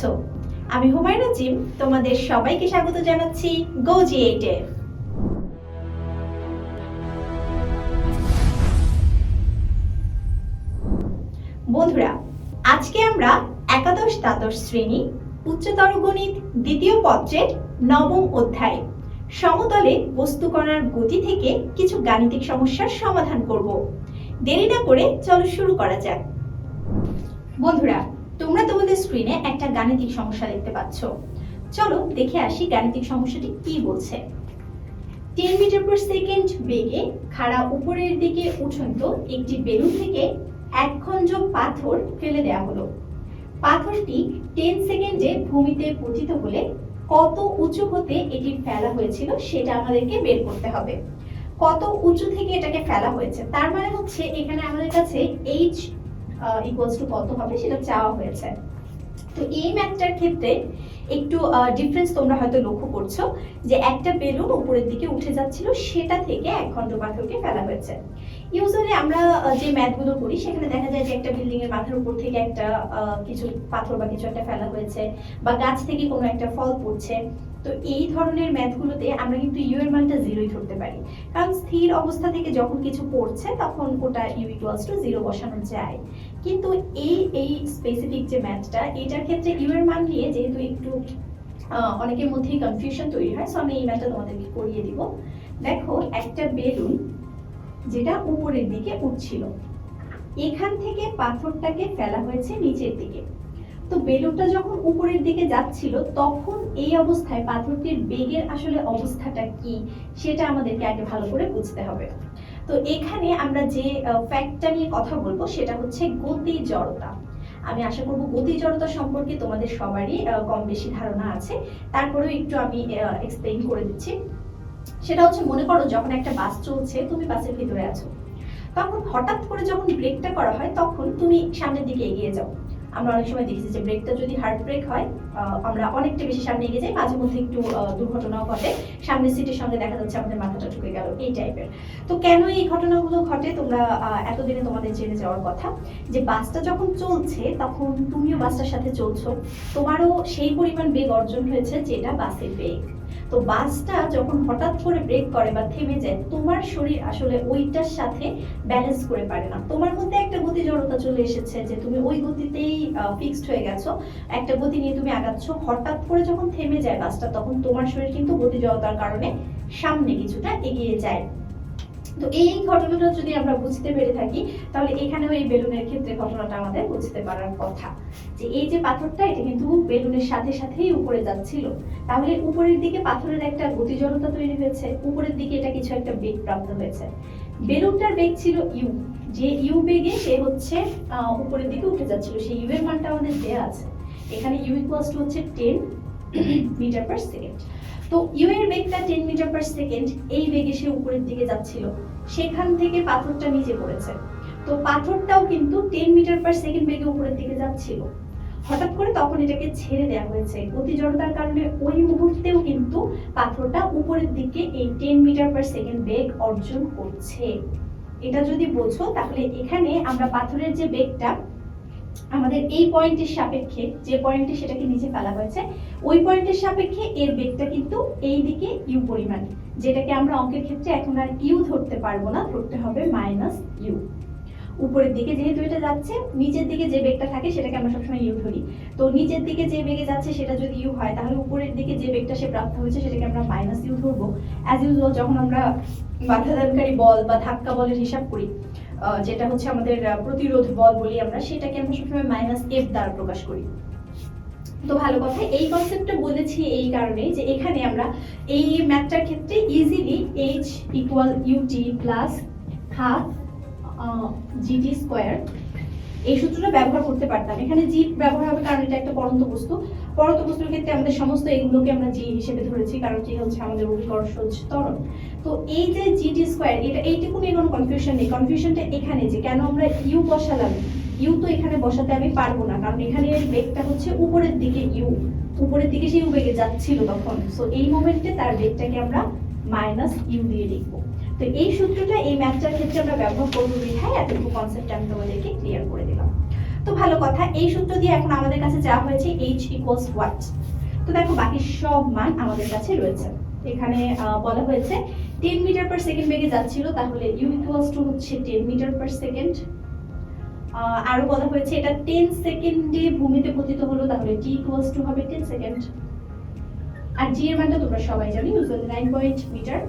আছো আমি হুমায়ুন নাজিম তোমাদের সবাইকে স্বাগত জানাচ্ছি গোজি এইটে বন্ধুরা, আজকে আমরা একাদশ দ্বাদশ শ্রেণি উচ্চতর গণিত দ্বিতীয় পত্রের নবম অধ্যায় সমতলে বস্তু কণার গতি থেকে কিছু গাণিতিক সমস্যার সমাধান করব। দেরি না করে চলো শুরু করা যাক। বন্ধুরা তোমরা তোমাদের স্ক্রিনে একটা গাণিতিক সমস্যা দেখতে পাচ্ছ। চলো দেখে আসি গাণিতিক সমস্যাটি কি বলছে। টেন মিটার পার সেকেন্ড বেগে খাড়া উপরের দিকে উঠন্ত একটি বেলুন থেকে এক খণ্ড পাথর ফেলে দেওয়া হলো। পাথরটি টেন সেকেন্ডে ভূমিতে পতিত হলে কত উঁচু হতে এটি ফেলা হয়েছিল সেটা আমাদেরকে বের করতে হবে। কত উঁচু থেকে এটাকে ফেলা হয়েছে, তার মানে হচ্ছে এখানে আমাদের কাছে এইচ ইকুয়ালস টু কত হবে সেটা চাওয়া হয়েছে। তো এই ম্যাথটার ক্ষেত্রে একটু ডিফারেন্স তোমরা হয়তো লক্ষ্য করছ যে একটা বেলুন উপরের দিকে উঠে যাচ্ছিল, সেটা থেকে এক খণ্ড পাথরকে ফেলা হয়েছে। ইউজুয়ালি আমরা যে ম্যাথগুলো করি, সেখানে দেখা যায় যে একটা বিল্ডিং এর মাথার উপর থেকে একটা কিছু পাথর বা কিছু একটা ফেলা হয়েছে বা গাছ থেকে কোনো একটা ফল পড়ছে। তো এই ধরনের ম্যাথগুলোতে আমরা কিন্তু ইউ এর মানটা জিরোই ধরতে পারি। কারণ স্থির অবস্থা থেকে যখন কিছু পড়ছে, তখন ওটা ইউ ইকুয়ালস টু জিরো বসানো যায়। কিন্তু এই এই স্পেসিফিক যে ম্যাথটা এটার ক্ষেত্রে ইউ এর মান নিয়ে যেহেতু একটু অনেকের মধ্যেই কনফিউশন তৈরি হয় সো আমি এই ম্যাথটা তোমাদেরকে করিয়ে দিব। দেখো, একটা বেলুন যেটা উপরের দিকে উঠছিল। এখান থেকে পাথরটাকে ফেলা হয়েছে নিচের দিকে। তো বেলুনটা যখন উপরের দিকে যাচ্ছিল, তখন এই অবস্থায় পাথরটির বেগের আসলে অবস্থাটা কি, সেটা আমাদেরকে আগে ভালো করে বুঝতে হবে। তো এখানে আমরা যে ফ্যাক্টটা নিয়ে কথা বলব সেটা হচ্ছে গতি জড়তা। আমি আশা করব গতি জড়তা সম্পর্কে তোমাদের সবারই কম বেশি ধারণা আছে। তারপরেও একটু আমি এক্সপ্লেইন করে দিচ্ছি। সেটা হচ্ছে মনে করো যখন একটা বাস চলছে, তুমি বাসের ভিতরে আছো। তখন হঠাৎ করে যখন ব্রেকটা করা হয়, তখন তুমি সামনের দিকে এগিয়ে যাও। আমরা অনেক সময় দেখেছি যে ব্রেকটা যদি হার্ড ব্রেক হয় আমরা অনেকটা বেশি সামনে এগিয়ে যাই। মাঝে মধ্যে একটু দুর্ঘটনাও ঘটে। সামনের সিটের সঙ্গে দেখা যাচ্ছে আমাদের মাথাটা ঢুকে গেল এই টাইপের। তো কেন এই ঘটনাগুলো ঘটে? তোমরা এতদিনে তোমাদের জেনে যাওয়ার কথা যে বাসটা যখন চলছে, তখন তুমিও বাসটার সাথে চলছো। তোমারও সেই পরিমাণ বেগ অর্জন হয়েছে যেটা বাসের বেগ। তো বাসটা যখন হঠাৎ করে ব্রেক করে বা থেমে যায়, তোমার শরীর আসলে ওইটার সাথে ব্যালেন্স করে পারে না। তোমার মধ্যে একটা গতি জড়তা চলে এসেছে যে তুমি ওই গতিতেই ফিক্সড হয়ে গেছো। একটা গতি নিয়ে তুমি আগাচ্ছ। হঠাৎ করে যখন থেমে যায় বাসটা, তখন তোমার শরীর কিন্তু গতি জড়তার কারণে সামনে কিছুটা এগিয়ে যায়। তো এই ঘটনাটা যদি আমরা বুঝতে পেরে থাকি, তাহলে এখানেও এই বেলুনের ক্ষেত্রে ঘটনাটা আমাদের বুঝতে পারার কথা। যে এই যে পাথরটা, এটা কিন্তু বেলুনের সাথে সাথেই উপরে যাচ্ছিল। তাহলে উপরের দিকে পাথরের একটা গতি জড়তা তৈরি হয়েছে, উপরের দিকে এটা কিছু একটা বেগ প্রাপ্ত হয়েছে। বেলুনটার বেগ ছিল ইউ। যে ইউ বেগে সে হচ্ছে উপরের দিকে উঠে যাচ্ছিল। সেই ইউ এর মানটা আমাদের দেয়া আছে। এখানে ইউ ইকুয়ালস টু হচ্ছে টেন মিটার পার সেকেন্ড তো ইউ এর বেগটা টেন মিটার পার সেকেন্ড এই বেগে সে উপরের দিকে যাচ্ছিল। সেখান থেকে পাথরটা নিচে পড়েছে। তো পাথরটাও কিন্তু টেন মিটার পার সেকেন্ড বেগে উপরের দিকে যাচ্ছিল। হঠাৎ করে তখন এটাকে ছেড়ে দেওয়া হয়েছে। গতি জড়তার কারণে ওই মুহূর্তেও কিন্তু পাথরটা উপরের দিকে এই টেন মিটার পার সেকেন্ড বেগ অর্জন করছে। এটা যদি বোঝো, তাহলে এখানে আমরা পাথরের যে বেগটা আমাদের এই পয়েন্টের সাপেক্ষে, যে পয়েন্টে সেটাকে নিচে ফেলা হয়েছে, ওই পয়েন্টের সাপেক্ষে এর বেগটা কিন্তু এই দিকে ইউ পরিমাণ, যেটাকে আমরা অঙ্কের ক্ষেত্রে এখন আর ইউ ধরতে পারব না, ধরতে হবে মাইনাস ইউ উপরের দিকে যেহেতু এটা যাচ্ছে, নিচের দিকে যে বেগটা থাকে সেটাকে আমরা সবসময় ইউ ধরি। তো নিচের দিকে যে বেগে যাচ্ছে সেটা যদি ইউ হয়, তাহলে উপরের দিকে যে বেগটা সে প্রাপ্ত হয়েছে সেটাকে আমরা মাইনাস ইউ ধরবো। অ্যাজ ইউজুয়াল যখন আমরা বাধাদানকারী বল বা ধাক্কা বলের হিসাব করি যেটা হচ্ছে আমাদের প্রতিরোধ বল বলি আমরা, সেটাকে আমরা সবসময় মাইনাস এফ দ্বারা প্রকাশ করি। তো ভালো কথা, এই কনসেপ্টটা বলেছি এই কারণে যে এখানে আমরা এই ম্যাথটার ক্ষেত্রে easily h equal u t plus half g t square এই সূত্রটা ব্যবহার করতে পারতাম। এখানে জি ব্যবহার হবে কারণ এটা একটা পরন্ত বস্তু। পরন্ত বস্তুর ক্ষেত্রে আমাদের সমস্ত এগুলোকে আমরা জি হিসেবে ধরেছি, কারণ জি হচ্ছে আমাদের অভিকর্ষজ ত্বরণ। তো এই যে জিটি স্কোয়ার এটা এইটুকু নিয়ে কোনো কনফিউশন নেই। কনফিউশনটা এখানে যে কেন আমরা ইউ বসালাম ইউ তো এখানে বসাতে আমি পারব না, কারণ এখানে বেগটা হচ্ছে উপরের দিকে ইউ উপরের দিকে সেই বেগে যাচ্ছিল তখন। সো এই মোমেন্টে তার বেগটাকে আমরা মাইনাস ইউ দিয়ে লিখব। তো এই সূত্রটা, এই ম্যাথটার ক্ষেত্রে আমরা ব্যবহার করব বিধায় এতটুকু কনসেপ্ট আমি তোমাদেরকে ক্লিয়ার করে দিলাম। তো ভালো কথা, এই সূত্র দিয়ে এখন আমাদের কাছে যা হয়েছে এইচ ইকুয়ালস হোয়াট তো দেখো বাকি সব মান আমাদের কাছে রয়েছে। এখানে বলা হয়েছে টেন মিটার পার সেকেন্ড বেগে যাচ্ছিল, তাহলে ইউ ইকুয়ালস টু হচ্ছে টেন মিটার পার সেকেন্ড আরও বলা হয়েছে এটা টেন সেকেন্ডে ভূমিতে পতিত হলো, তাহলে টি ইকুয়ালস টু হবে টেন সেকেন্ড আর জি এর মানটা তোমরা সবাই জানো usually nine point meter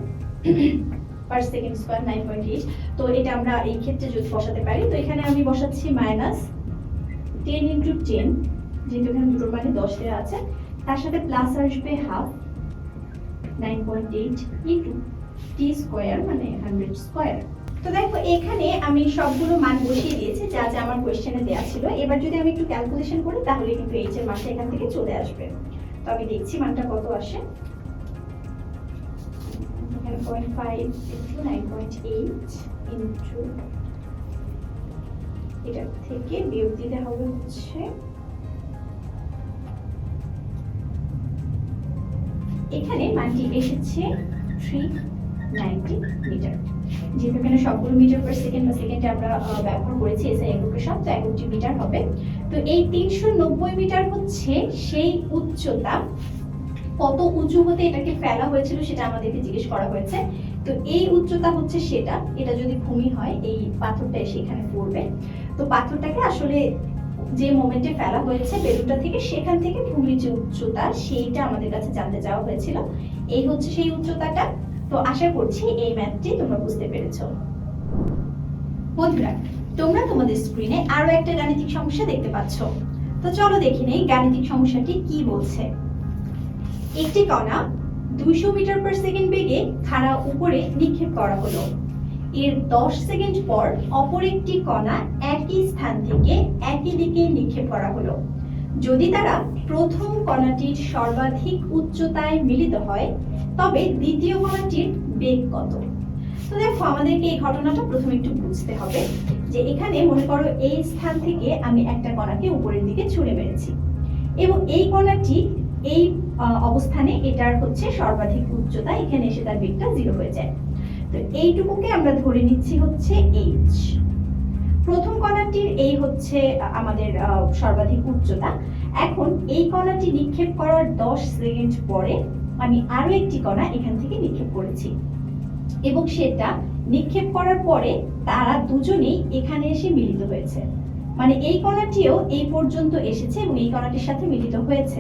per second square nine point eight তো এটা আমরা এই ক্ষেত্রে যদি বসাতে পারি, তো এখানে আমি বসাচ্ছি মাইনাস টেন ইন্টু টেন যেহেতু এখানে দুটোর মানে দশ আছে। তার সাথে প্লাস আসবে half nine point eight into t square মানে হান্ড্রেড স্কোয়ার তো দেখো, এখানে আমি সবগুলো মান বসিয়ে দিয়েছি, যা যা আমার কোয়েশ্চেনে দেওয়া ছিল। এবার যদি আমি একটু ক্যালকুলেশন করি, তাহলে কিন্তু এইচ এর মানটা এখান থেকে চলে আসবে। তো আমি দেখছি মানটা কত আসে। এখানে point five into nine point eight into এটা থেকে বিয়োগ দিতে হবে হচ্ছে এখানে মানটি এসেছে থ্রি নাইনটি মিটার যেহেতু এখানে সবগুলো মিটার পার সেকেন্ড বা সেকেন্ডে আমরা ব্যবহার করেছি এসআই এককের সব তো এককটি মিটার হবে। তো এই তিনশো নব্বই মিটার হচ্ছে সেই উচ্চতা কত উঁচু হতে এটাকে ফেলা হয়েছিল সেটা আমাদেরকে জিজ্ঞেস করা হয়েছে। তো এই উচ্চতা হচ্ছে সেটা, এটা যদি ভূমি হয়, এই পাথরটা এসে এখানে পড়বে। তো পাথরটাকে আসলে যে মোমেন্টে ফেলা হয়েছে বেলুনটা থেকে, সেখান থেকে ভূমির যে উচ্চতা, সেইটা আমাদের কাছে জানতে চাওয়া হয়েছিল। এই হচ্ছে সেই উচ্চতাটা। তো আশা করছি এই ম্যাথটি তোমরা বুঝতে পেরেছ। বন্ধুরা, তোমরা তোমাদের স্ক্রিনে আরও একটা গাণিতিক সমস্যা দেখতে পাচ্ছ। তো চলো দেখি নেই, গাণিতিক সমস্যাটি কি বলছে? একটি কণা দুইশো মিটার পার সেকেন্ড বেগে খাড়া উপরে নিক্ষেপ করা হলো। এর দশ সেকেন্ড পর অপর একটি কণা একই স্থান থেকে একই দিকে নিক্ষেপ করা হলো। যদি তারা প্রথম কণাটির সর্বাধিক উচ্চতায় মিলিত হয়, তবে দ্বিতীয় কণাটির বেগ কত? তো দেখো, আমাদেরকে এই ঘটনাটা প্রথমে একটু বুঝতে হবে যে এখানে মনে করো এই স্থান থেকে আমি একটা কণাকে উপরের দিকে ছুড়ে মেরেছি। এবং এই কণাটি এই অবস্থানে এটার হচ্ছে সর্বাধিক উচ্চতা। এখানে এসে তার বেগটা জিরো হয়ে যায়। তো এইটুকুকে আমরা ধরে নিচ্ছি হচ্ছে এইচ প্রথম কণাটির এই হচ্ছে আমাদের সর্বাধিক উচ্চতা। এখন এই কণাটি নিক্ষেপ করার দশ সেকেন্ড পরে আমি আরও একটি কণা এখান থেকে নিক্ষেপ করেছি। এবং সেটা নিক্ষেপ করার পরে তারা দুজনেই এখানে এসে মিলিত হয়েছে। মানে এই কণাটিও এই পর্যন্ত এসেছে এবং এই কণাটির সাথে মিলিত হয়েছে।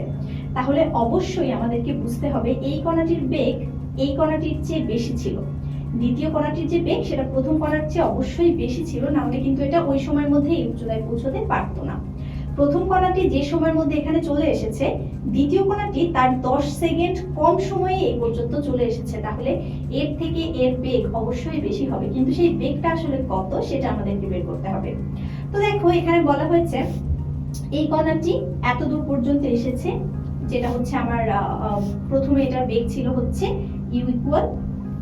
তাহলে অবশ্যই আমাদেরকে বুঝতে হবে এই কণাটির বেগ এই কণাটির চেয়ে বেশি ছিল। দ্বিতীয় কণাটির যে বেগ, সেটা প্রথম কণার চেয়ে অবশ্যই বেশি ছিল, না হলে কিন্তু এটা ওই সময়ের মধ্যে এই উচ্চতায় পৌঁছতে পারতো না। প্রথম কণাটি যে সময়ের মধ্যে এখানে চলে এসেছে, দ্বিতীয় কণাটি তার দশ সেকেন্ড কম সময়ে এই পর্যন্ত চলে এসেছে, তাহলে এর থেকে এর বেগ অবশ্যই বেশি হবে। কিন্তু সেই বেগটা আসলে কত, সেটা আমাদেরকে বের করতে হবে। তো দেখো, এখানে বলা হয়েছে, এই কণাটি এত দূর পর্যন্ত এসেছে যেটা হচ্ছে আমার প্রথমে এটার বেগ ছিল হচ্ছে u equal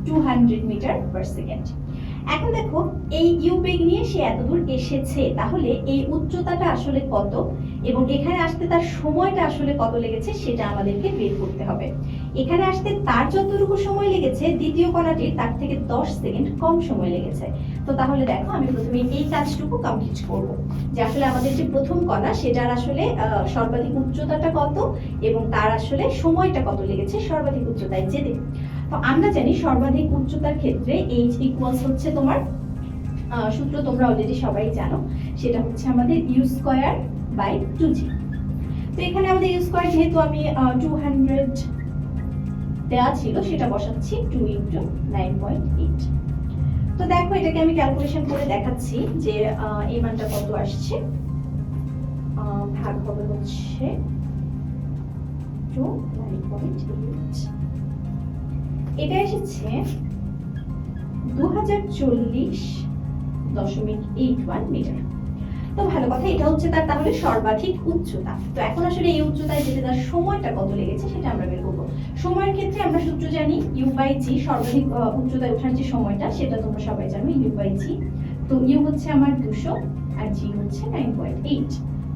to hundred meter per second এখন দেখো, এই ইউ বেগ নিয়ে সে এতদূর এসেছে, তাহলে এই উচ্চতাটা আসলে কত? এবং এখানে আসতে তার সময়টা আসলে কত লেগেছে, সেটা আমাদেরকে বের করতে হবে। এখানে আসতে তার যতটুকু সময় লেগেছে, দ্বিতীয় কণাটির তার থেকে দশ সেকেন্ড কম সময় লেগেছে। তো তাহলে দেখো, আমি প্রথমে এই কাজটুকু কমপ্লিট করব। যে আসলে আমাদের যে প্রথম কণা সেটার আসলে সর্বাধিক উচ্চতাটা কত এবং তার আসলে সময়টা কত লেগেছে, সর্বাধিক উচ্চতায় যেতে। তো আমরা জানি সর্বাধিক উচ্চতার ক্ষেত্রে এইচ ইকুয়ালস হচ্ছে তোমার সূত্র তোমরা অলরেডি সবাই জানো, সেটা হচ্ছে আমাদের u square by two g তো এখানে আমাদের ইউ স্কোয়ার যেহেতু আমি টু হান্ড্রেড দেওয়া ছিল, সেটা বসাচ্ছি two into nine point eight তো দেখো, এটাকে আমি ক্যালকুলেশন করে দেখাচ্ছি যে এই মানটা কত আসছে। ভাগ হবে হচ্ছে টু নাইন পয়েন্ট এইট এটা এসেছে দু হাজার চল্লিশ দশমিক এইট ওয়ান মিটার তো ভালো কথা, এটা হচ্ছে তার তাহলে সর্বাধিক উচ্চতা। তো এখন আসলে এই উচ্চতায় যেতে তার সময়টা কত লেগেছে সেটা আমরা বের করব। সময়ের ক্ষেত্রে আমরা সূত্র জানি ইউ বাই জি সর্বাধিক উচ্চতায় ওঠার যে সময়টা, সেটা তোমরা সবাই জানো ইউ বাই জি তো ইউ হচ্ছে আমার দুশো আর জি হচ্ছে নাইন পয়েন্ট এইট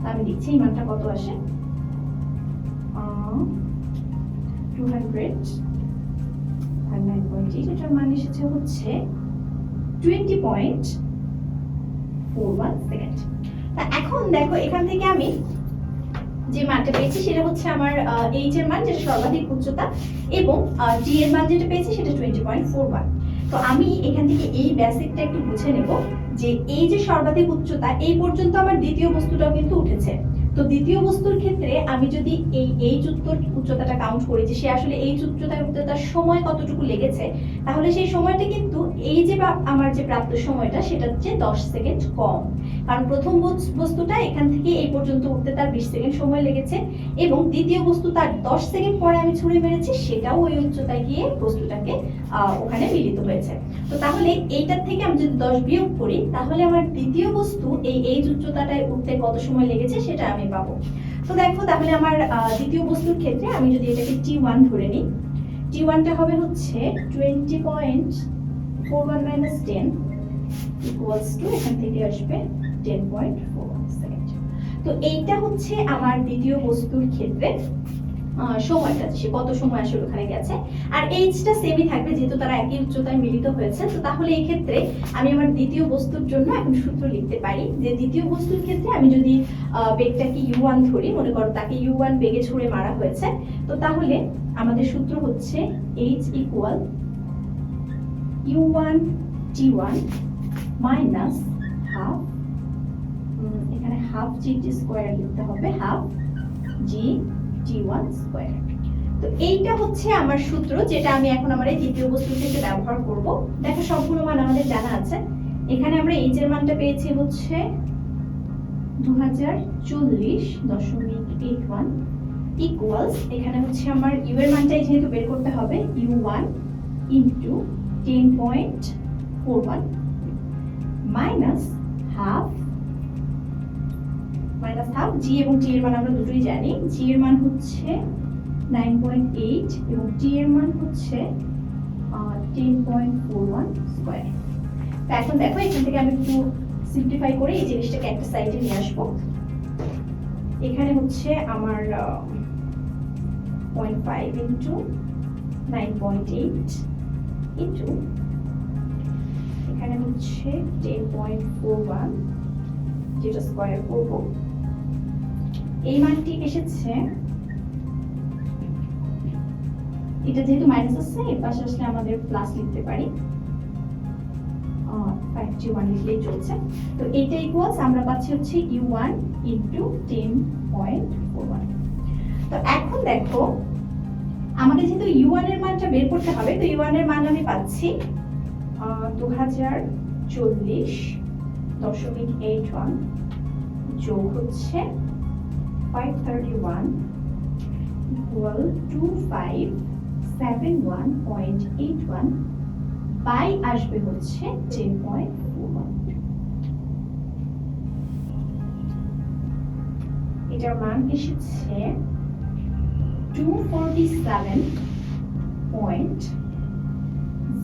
আমি দেখছি এই মানটা কত আসে? টু হান্ড্রেড আর নাইন পয়েন্ট এইট এটার মান এসেছে হচ্ছে twenty point four one second তা এখন দেখো, এখান থেকে আমি যে মানটা পেয়েছি সেটা হচ্ছে আমার এইচ এর মান, যেটা সর্বাধিক উচ্চতা, এবং ডি এর মান যেটা পেয়েছি সেটা টোয়েন্টি পয়েন্ট ফোর ওয়ান তো আমি এখান থেকে এই বেসিকটা একটু বুঝে নেব যে এই যে সর্বাধিক উচ্চতা, এই পর্যন্ত আমার দ্বিতীয় বস্তুটাও কিন্তু উঠেছে। তো দ্বিতীয় বস্তুর ক্ষেত্রে আমি যদি এই এই উত্তর উচ্চতাটা কাউন্ট করি যে সে আসলে এই উচ্চতায় উঠতে তার সময় কতটুকু লেগেছে, তাহলে সেই সময়টা কিন্তু এই যে আমার যে প্রাপ্ত সময়টা, সেটা হচ্ছে দশ সেকেন্ড কম। কারণ প্রথম বস- বস্তুটা এখান থেকে এই পর্যন্ত উঠতে তার বিশ সেকেন্ড সময় লেগেছে এবং দ্বিতীয় বস্তু তার দশ সেকেন্ড পরে আমি ছুঁড়ে মেরেছি, সেটাও ওই উচ্চতায় গিয়ে বস্তুটাকে ওখানে মিলিত হয়েছে। তো তাহলে এইটার থেকে আমি যদি দশ বিয়োগ করি, তাহলে আমার দ্বিতীয় বস্তু এই এই উচ্চতাটায় উঠতে কত সময় লেগেছে সেটা আমি পাবো। তো দেখো, তাহলে আমার দ্বিতীয় বস্তুর ক্ষেত্রে আমি যদি এটাকে টি ওয়ান ধরে নিই টি ওয়ানটা হবে হচ্ছে twenty point four one minus ten equals to এখান থেকে আসবে তো এইটা হচ্ছে আমার দ্বিতীয় বস্তুর ক্ষেত্রে সময়টা সে কত সময় আসলে ওখানে গেছে। আর এইচটা সেমই থাকবে, যেহেতু তারা একই উচ্চতায় মিলিত হয়েছে, তো তাহলে এই ক্ষেত্রে আমি আমার দ্বিতীয় বস্তুর জন্য এখন সূত্র লিখতে পারি যে দ্বিতীয় বস্তুর ক্ষেত্রে আমি যদি বেগটাকে ইউ ওয়ান ধরি, মনে করো তাকে ইউ ওয়ান বেগে ছুড়ে মারা হয়েছে, তো তাহলে আমাদের সূত্র হচ্ছে h equal u one t one minus half এখানে হাফ জি টি স্কোয়ার লিখতে হবে half g t one square তো এইটা হচ্ছে আমার সূত্র, যেটা আমি এখন আমার এই দ্বিতীয় বস্তু থেকে ব্যবহার করব। দেখো, সবগুলো মান আমাদের জানা আছে। এখানে আমরা এইচ এর মানটা পেয়েছি হচ্ছে দু হাজার চল্লিশ দশমিক এইট ওয়ান ইকুয়ালস এখানে হচ্ছে আমার ইউ এর মানটাই যেহেতু বের করতে হবে u one into ten point four one minus half minus half g এবং টি এর মান আমরা দুটোই জানি। জি এর মান হচ্ছে নাইন পয়েন্ট এইট এবং টি এর মান হচ্ছে ten point four one square তো এখন দেখো, এখান থেকে আমি একটু সিম্পলিফাই করে এই জিনিসটাকে একটা সাইডে নিয়ে আসব। এখানে হচ্ছে আমার point five into nine point eight into এখানে হচ্ছে টেন পয়েন্ট ফোর ওয়ান যেটা স্কোয়ার করব। এই মানটি এসেছে। এটা যেহেতু মাইনাস আছে এর পাশে আসলে আমাদের প্লাস লিখতে পারি। ফাইভটি ওয়ান লিখলেই তো ইকুয়ালস আমরা পাচ্ছি হচ্ছে u one into point one তো এখন দেখো, আমাদের যেহেতু মানটা বের করতে হবে, তো ইউ মান আমি পাচ্ছি দু হাজার চল্লিশ দশমিক এইট ওয়ান হচ্ছে five thirty one equal to five seven one point eight one by আসবে হচ্ছে টেন পয়েন্ট ফোর ওয়ান এটার মান এসেছে two forty seven point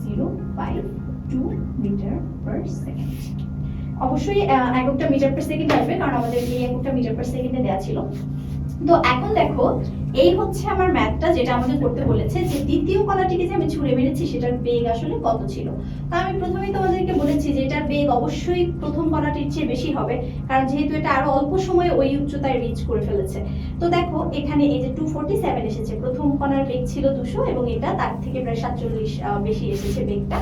zero five two meter per second অবশ্যই আহ, এককটা মিটার পার সেকেন্ড আসবে কারণ আমাদের এই এককটা মিটার পার সেকেন্ডে দেওয়া ছিল। তো এখন দেখো এই হচ্ছে আমার ম্যাথটা যেটা আমাকে করতে বলেছে যে দ্বিতীয় কলাটিকে যে আমি ছুঁড়ে মেরেছি সেটার বেগ আসলে কত ছিল? তা আমি প্রথমেই তোমাদেরকে বলেছি যে এটার বেগ অবশ্যই প্রথম কলাটির চেয়ে বেশি হবে কারণ যেহেতু এটা আরও অল্প সময়ে ওই উচ্চতায় রিচ করে ফেলেছে। তো দেখো এখানে এই যে টু ফোরটি সেভেন এসেছে প্রথম কণার বেগ ছিল দুশো এবং এটা তার থেকে প্রায় সাতচল্লিশ বেশি এসেছে বেগটা।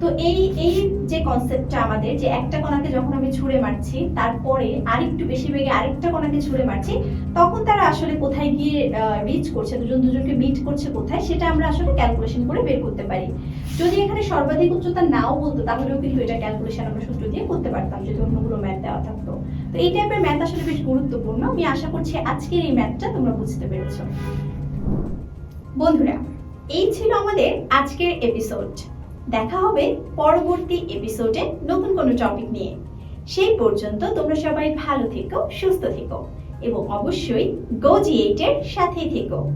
তো এই এই যে কনসেপ্টটা আমাদের, যে একটা কণাকে যখন আমি ছুঁড়ে মারছি, তারপরে আরেকটু বেশি বেগে আরেকটা কণাকে ছুঁড়ে মারছি, তখন তারা আসলে কোথায় গিয়ে রিচ করছে, দুজন দুজনকে মিট করছে কোথায়, সেটা আমরা আসলে ক্যালকুলেশন করে বের করতে পারি। যদি এখানে সর্বাধিক উচ্চতা নাও বলতো, তাহলেও কিন্তু এটা ক্যালকুলেশন আমরা সূত্র দিয়ে করতে পারতাম যদি অন্যগুলো ম্যাথ দেওয়া থাকতো। তো এই টাইপের ম্যাথ আসলে বেশ গুরুত্বপূর্ণ। আমি আশা করছি আজকের এই ম্যাথটা তোমরা বুঝতে পেরেছ। বন্ধুরা, এই ছিল আমাদের আজকের এপিসোড দেখা হবে পরবর্তী এপিসোডে নতুন কোনো টপিক নিয়ে। সেই পর্যন্ত তোমরা সবাই ভালো থেকো, সুস্থ থেকো, এবং অবশ্যই গোজি এইটের সাথেই থেকো।